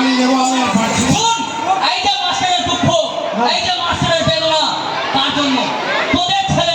আমি দেবো আমরা পারছি এইটা মাস্টারের দুঃখ এইটা মাস্টারের বেদনা তার জন্য তোদের ছেলে